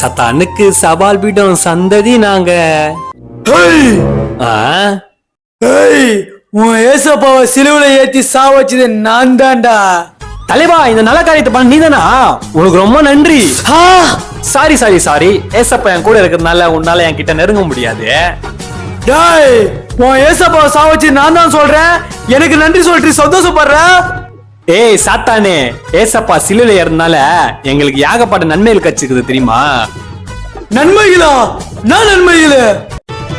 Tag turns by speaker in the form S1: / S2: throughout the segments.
S1: சத்தானுக்கு சவால் விடும் சந்ததி நாங்க.
S2: உன் ஏசப்பாவை சிலுவையில ஏத்தி சாவச்சது நான் தான்டா
S1: தலைவா இந்த நல்ல காரியத்தை பண்ண நீதானா? உனக்கு ரொம்ப நன்றி.
S2: ஆ!
S1: சாரி சாரி சாரி ஏசப்பா என் கூட இருக்கிறதுனால உன்னால என் கிட்ட நெருங்க முடியாது.
S2: டேய் உன் ஏசப்பாவை சாவச்சு நான் தான் சொல்றேன். எனக்கு நன்றி சொல்லிட்டு சந்தோஷப்படுற
S1: ஏய் சாத்தானே. ஏசப்பா சிலுல இருந்தனால எங்களுக்கு ஏகப்பட்ட நன்மைகள் கச்சிக்குது தெரியுமா?
S2: நன்மைகளா நான் நன்மைகளே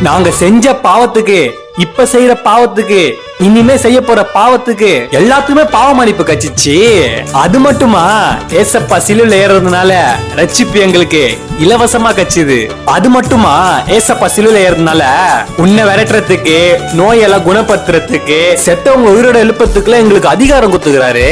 S1: நாங்க செஞ்ச பாவத்துக்கு இப்ப செய்யற பாவத்துக்கு இனிமே செய்ய போற பாவத்துக்கு எல்லாத்துக்குமே பாவ மன்னிப்பு கச்சிச்சு. அது மட்டுமா? ஏசப்பா சிலுல ஏறதுனால ரட்சிப்பு எங்களுக்கு இலவசமா கச்சுது. அது மட்டுமா? ஏசப்பா சிலுல ஏறதுனால உன்னை விரட்டுறதுக்கு நோயெல்லாம் குணப்படுத்துறதுக்கு செத்தவங்க உயிரோட எழுப்பத்துக்குலாம் எங்களுக்கு அதிகாரம் கொடுத்துக்கிறாரு.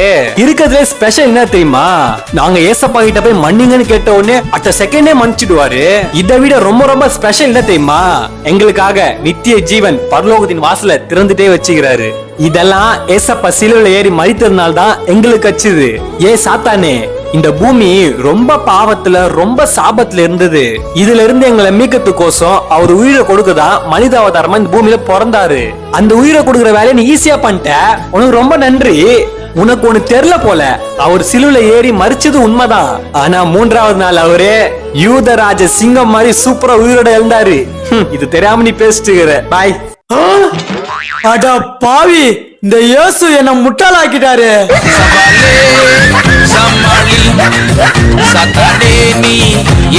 S1: இருக்கிறதுல ஸ்பெஷல் என்ன தெரியுமா? நாங்க ஏசப்பா கிட்ட போய் மன்னிங்கன்னு கேட்ட உடனே அட்ட செகண்டே மன்னிச்சிடுவாரு. இதை விட ரொம்ப ரொம்ப ஸ்பெஷல் என்ன தெரியுமா? எங்களுக்காக நித்திய ஜீவன் பரலோகத்தின் வாசல திறந்துட்டே வச்சுக்கிறாரு. இதெல்லாம் ஏசப்ப சிலுவில ஏறி மறித்ததுனால தான் எங்களுக்கு அச்சுது. ஏ சாத்தானே இந்த பூமி ரொம்ப பாவத்துல ரொம்ப சாபத்துல இருந்தது. இதுல இருந்து எங்களை மீக்கத்துக்கோசம் அவர் உயிரை கொடுக்கதான் மனித அவதாரமா இந்த பூமியில பிறந்தாரு. அந்த உயிரை கொடுக்குற வேலையை நீ ஈஸியா பண்ணிட்ட. உனக்கு ரொம்ப நன்றி. உனக்கு ஒண்ணு தெரியல போல. அவர் சிலுவில ஏறி மறிச்சது உண்மைதான். ஆனா மூன்றாவது நாள் அவரு யூதராஜ சிங்கம் மாதிரி சூப்பரா உயிரோட எழுந்தாரு. இது தெரியாம நீ பேசிட்டு பாய்
S2: அட பாவி இந்த இயேசு என்ன முட்டாளாக்கிட்டாரு.
S3: சமாளி சத்தடே நீ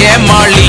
S3: ஏமாளி.